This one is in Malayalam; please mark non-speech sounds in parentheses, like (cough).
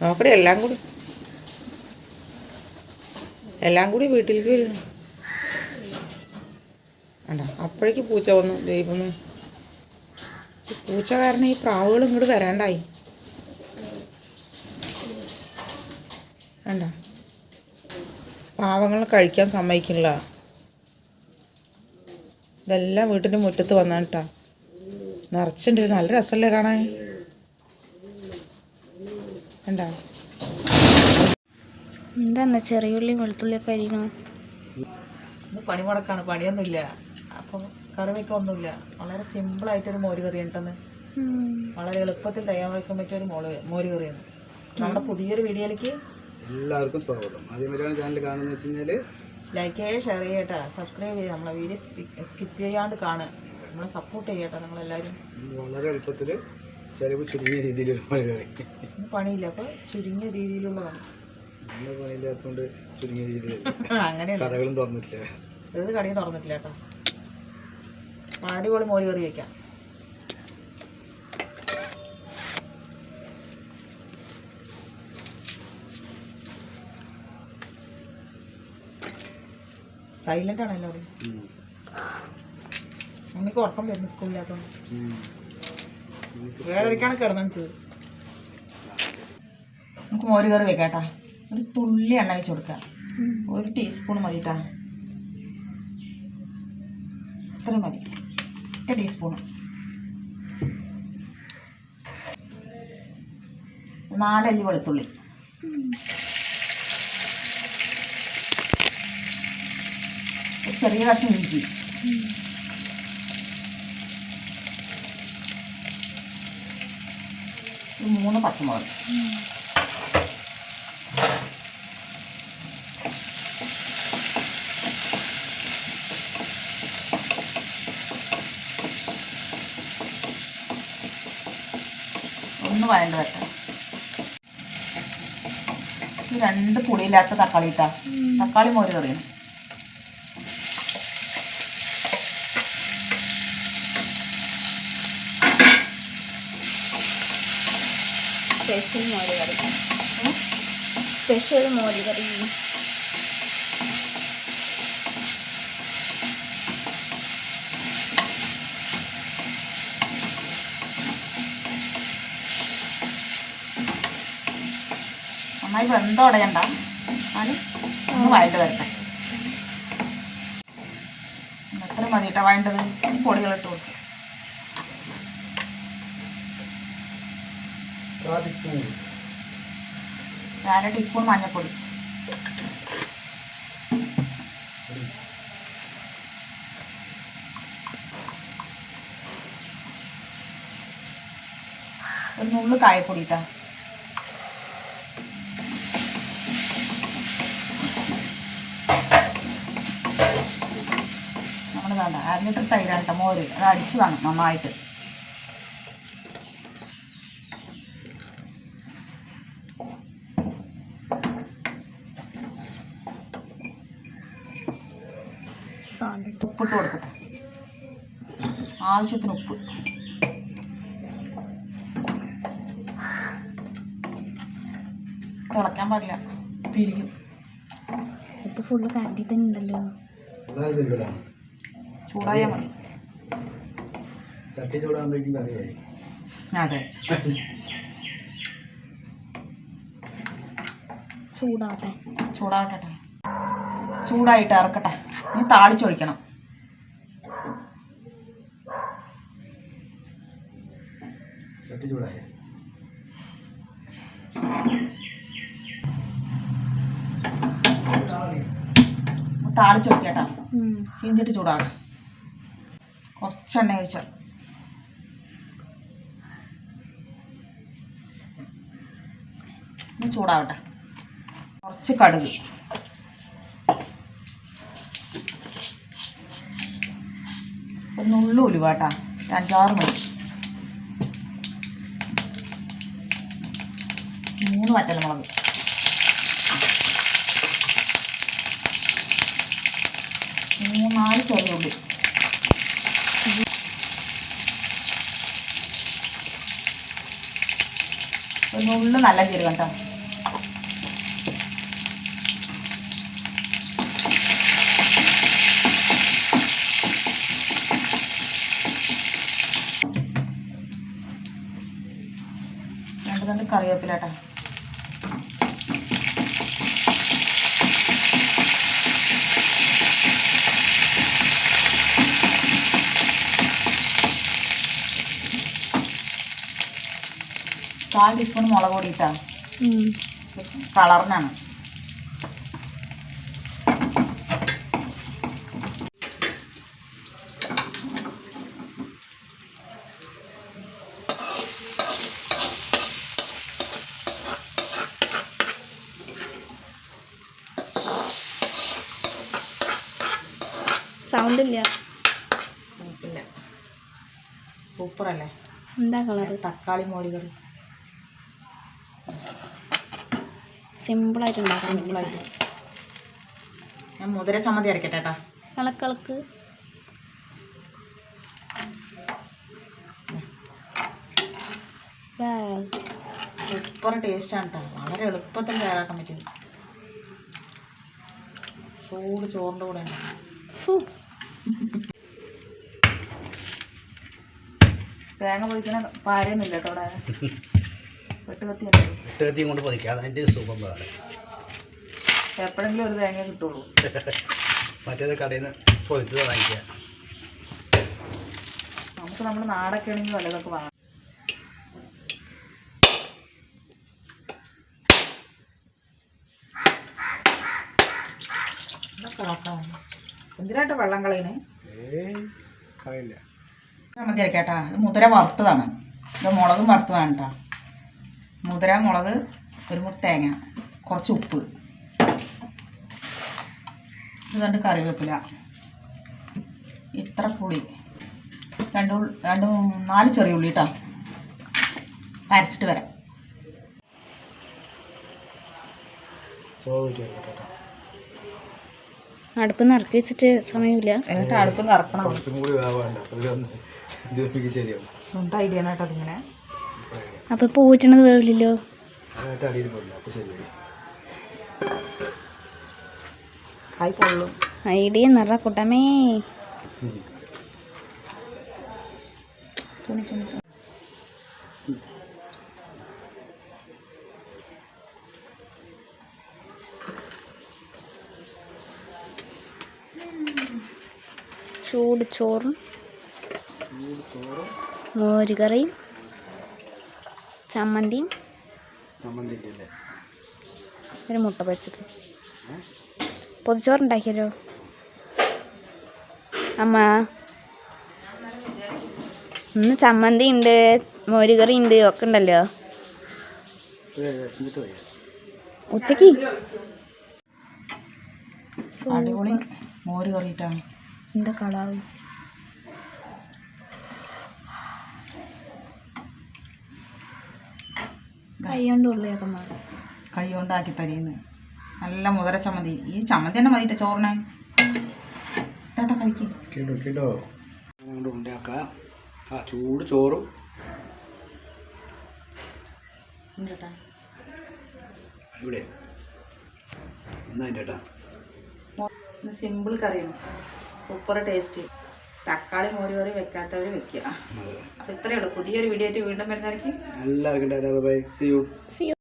നോക്കട്ടെ എല്ലാം കൂടി. എല്ലാം കൂടി വീട്ടിലേക്ക് വരുന്നു. അണ്ട അപ്പോഴേക്ക് പൂച്ച വന്നു ദൈവമേ. പൂച്ച കാരണം ഈ പ്രാവുകൾ ഇങ്ങോട്ട് വരാണ്ടായി. വേണ്ട പാവങ്ങൾ കഴിക്കാൻ സമ്മതിക്കില്ല ഇതെല്ലാം വീട്ടിന്റെ മുറ്റത്ത് വന്നാട്ടാ നിറച്ചുണ്ട് നല്ല രസമല്ലേ കാണാൻ? വേണ്ട എന്താ ചെറിയുള്ളിയും വെളുത്തുള്ളിയൊക്കെ അരിയണോ? പണി മുടക്കാണ്. പണിയൊന്നുമില്ല. അപ്പം കറി ഒന്നുമില്ല. വളരെ സിമ്പിളായിട്ടൊരു മോര് കറി ഉണ്ടെന്ന്. വളരെ എളുപ്പത്തിൽ തയ്യാർ വയ്ക്കാൻ പറ്റിയ ഒരു മോൾ മോര് കറിയാണ്. നമ്മുടെ പുതിയൊരു വീഡിയോയിലേക്ക് എല്ലാവർക്കും സ്വാഗതം. ആദ്യമായിട്ടാണ് ചാനൽ കാണുന്നത് വെച്ച് കഴിഞ്ഞാൽ ലൈക്ക് ചെയ്യുക ഷെയർ ചെയ്യട്ടെ സബ്സ്ക്രൈബ് ചെയ്യുക. നമ്മളെ വീഡിയോ സ്കിപ്പ് ചെയ്യാണ്ട് കാണുക. നമ്മളെ സപ്പോർട്ട് ചെയ്യട്ടെ നിങ്ങളെല്ലാവരും. വളരെ എളുപ്പത്തിൽ ചിലവ് ചുരുങ്ങിയ രീതിയിലൊരു മഴ കയറി. പണിയില്ല അപ്പോൾ ചുരുങ്ങിയ രീതിയിലുള്ളതാണ്. നല്ല പണിയില്ലാത്തതുകൊണ്ട് ചുരുങ്ങിയ രീതിയിൽ (laughs) അങ്ങനെയല്ല. കടകളും തുറന്നിട്ടില്ല. ഇത് കടയും തുറന്നിട്ടില്ല കേട്ടോ. അടിപൊളി മോര് കറി വയ്ക്കാം സൈലന്റ് ആണല്ലോ എല്ലാവരും. മമ്മിക്ക് ഉറക്കം വരുന്നു സ്കൂളിലാത്തോണ്ട് നമുക്ക് മോര് കറി വെക്കാട്ടാ. ഒരു തുള്ളി എണ്ണ വെച്ച് കൊടുക്കുക ഒരു ടീസ്പൂൺ മതിട്ടാ. ഇത്രയും മതി. ഒറ്റ ടീസ്പൂൺ നാലല്ലി വെളുത്തുള്ളി. ചെറിയ കഷ്ണം ഇഞ്ചി. മൂന്ന് പച്ചമുളക്. ഒന്ന് വഴണ്ട് വെക്കാം രണ്ട് പുളിയില്ലാത്ത തക്കാളി ഇട്ടാ. തക്കാളി മോര് കറിയാണ്. സ്പെഷ്യൽ മോര് കറി. സ്പെഷ്യൽ മോര് കറി. നന്നായി വെന്തോടയണ്ട എന്നാലും ഒന്ന് വഴണ്ട് വരട്ടെ. എത്ര മതി കേട്ടോ വഴണ്ടത്? ഈ പൊടികളിട്ട് കൊടുക്കും. അര ടീസ്പൂൺ. മഞ്ഞൾപ്പൊടി. ഒരു നുള്ളു കായപ്പൊടി ഇട്ടാ. നമ്മൾ വേണ്ട അര തൈരാട്ട മോര്. അത് അടിച്ച് വേണം നന്നായിട്ട്. ഉപ്പിട്ട് കൊടുക്കട്ടെ. ആവശ്യത്തിന് ഉപ്പ്. തിളക്കാൻ പാടില്ല. പിരിയും ഇത് ഫുള്ള് കാറ്റി തന്നെ ഉണ്ടല്ലോ. ചൂടായാ ചൂടായാൽ മതി. ചട്ടി ചൂടാകുമ്പോഴേക്കും കറിയായി. അതെ. ചൂടാവട്ടെ. ചൂടാവട്ടെ ചൂടായിട്ട് ഇറക്കട്ടെ ഇനി താളിച്ചൊഴിക്കണം ചട്ടി ചൂടായ. താളിച്ച് ഉം. ചീഞ്ചിട്ട് ചൂടാണ് കുറച്ച് എണ്ണ ഒഴിച്ചാൽ ചൂടാവട്ടെ. കുറച്ച് കടുക്. നുള്ളു ഉലുവാട്ടാ അഞ്ചാറ് മണി. മൂന്ന് വറ്റൽമുളക്. മൂന്നാൽ ചെറിയ ഉള്ളി. നുള്ളു നല്ല ജീരകം കേട്ടോ രണ്ട് കറിവേപ്പില കേട്ടോ കാൽ ടീസ്പൂൺ മുളക് പൊടി ഇട്ടാ കളറിനാണ് സൗണ്ട് ഇല്ല. സൂപ്പർ അല്ലേ എന്താ കളർ തക്കാളി മോര് കറി സിമ്പിളായിട്ട് ഉണ്ടാക്കാൻ സിമ്പിളായിട്ട്. ഞാൻ മുതിര ചമ്മന്തി അരക്കട്ടെ കേട്ടാ സൂപ്പർ ടേസ്റ്റാണ് കേട്ടോ വളരെ എളുപ്പത്തിൽ തയ്യാറാക്കാൻ പറ്റിയത്. ചൂട് ചോറിന്റെ കൂടെ തേങ്ങ പൊതിക്കണ പാരയൊന്നുമില്ല കേട്ടോ അവിടെ. (laughs) വെട്ട് കത്തിയല്ലേ എട്ടുകത്തിയും കൊണ്ട് പൊതിക്കുക അതിന്റെ സുഖം വേറെ. എപ്പോഴെങ്കിലും ഒരു തേങ്ങ കിട്ടുള്ളൂ. (laughs) മറ്റേത് കടയിൽ നിന്ന് പൊതിച്ചത് വാങ്ങിക്കുക. നമുക്ക് നമ്മുടെ നാടൊക്കെ ആണെങ്കിൽ വല്ലതൊക്കെ വാങ്ങാം. എന്തിനായിട്ട് വെള്ളം കളയണേ? ചമ്മന്തി അരക്കാട്ടാ ഇത് മുതിര വറുത്തതാണ്. ഇത് മുളകും വറുത്തതാണ് കേട്ടോ. മുതിര മുളക് ഒരു മുട്ടേങ്ങ കുറച്ച് ഉപ്പ്. ഇത് രണ്ട് കറിവേപ്പില. ഇത്ര പുളി. രണ്ട് രണ്ട് നാല് ചെറിയ ഉള്ളി കേട്ടോ അരച്ചിട്ട് വരാം. അടുപ്പ് നിറക്കി വെച്ചിട്ട് സമയമില്ല. എന്നിട്ട് അടുപ്പ് നിറക്കണം. കുറച്ചും കൂടി എന്താ ഐഡിയ ആണ് കേട്ടോ അതിങ്ങനെ? അപ്പോൾ ഇപ്പോൾ ഊറ്റണത് വേവില്ലല്ലോ ഐഡിയ നിറ കൂട്ടമേ. തുണി തുണി. ചൂട് ചോറും മോരുകറിയും ചമ്മന്തിയും ഒരു മുട്ട പൊരിച്ചത്. പൊതിച്ചോറുണ്ടാക്കിയല്ലോ. അമ്മ. ഇന്ന് ചമ്മന്തി ഉണ്ട് മോരുകറി ഉണ്ട് ഒക്കെ ഉണ്ടല്ലോ. ഉച്ചയ്ക്ക്. മോര് കറിയിട്ടാണ്. എന്താ കളറ്? കൈകൊണ്ട് ഉള്ളിയൊക്കെ മാറി കൈ കൊണ്ടാക്കി തരീന്ന്. നല്ല മുതല ചമ്മന്തി. ഈ ചമ്മന്തി തന്നെ മതിയിട്ട് ചോറിനെ? ഇതാട്ടോ കഴിക്ക്. കേട്ടോ കേട്ടോ. അങ്ങോട്ട് ഉണ്ടാക്കാം ആ ചൂട് ചോറും. ഇവിടെ. എന്നാ സിമ്പിൾ കറിയാണ്. സൂപ്പർ ടേസ്റ്റ് തക്കാളി മോര് കറി വെക്കാത്തവർ വെക്കുക. അപ്പൊ അപ്പോൾ ഇത്രയേ ഉള്ളൂ. പുതിയൊരു വീഡിയോ ആയിട്ട് വീണ്ടും വരുന്നതായിരിക്കും. എല്ലാവർക്കും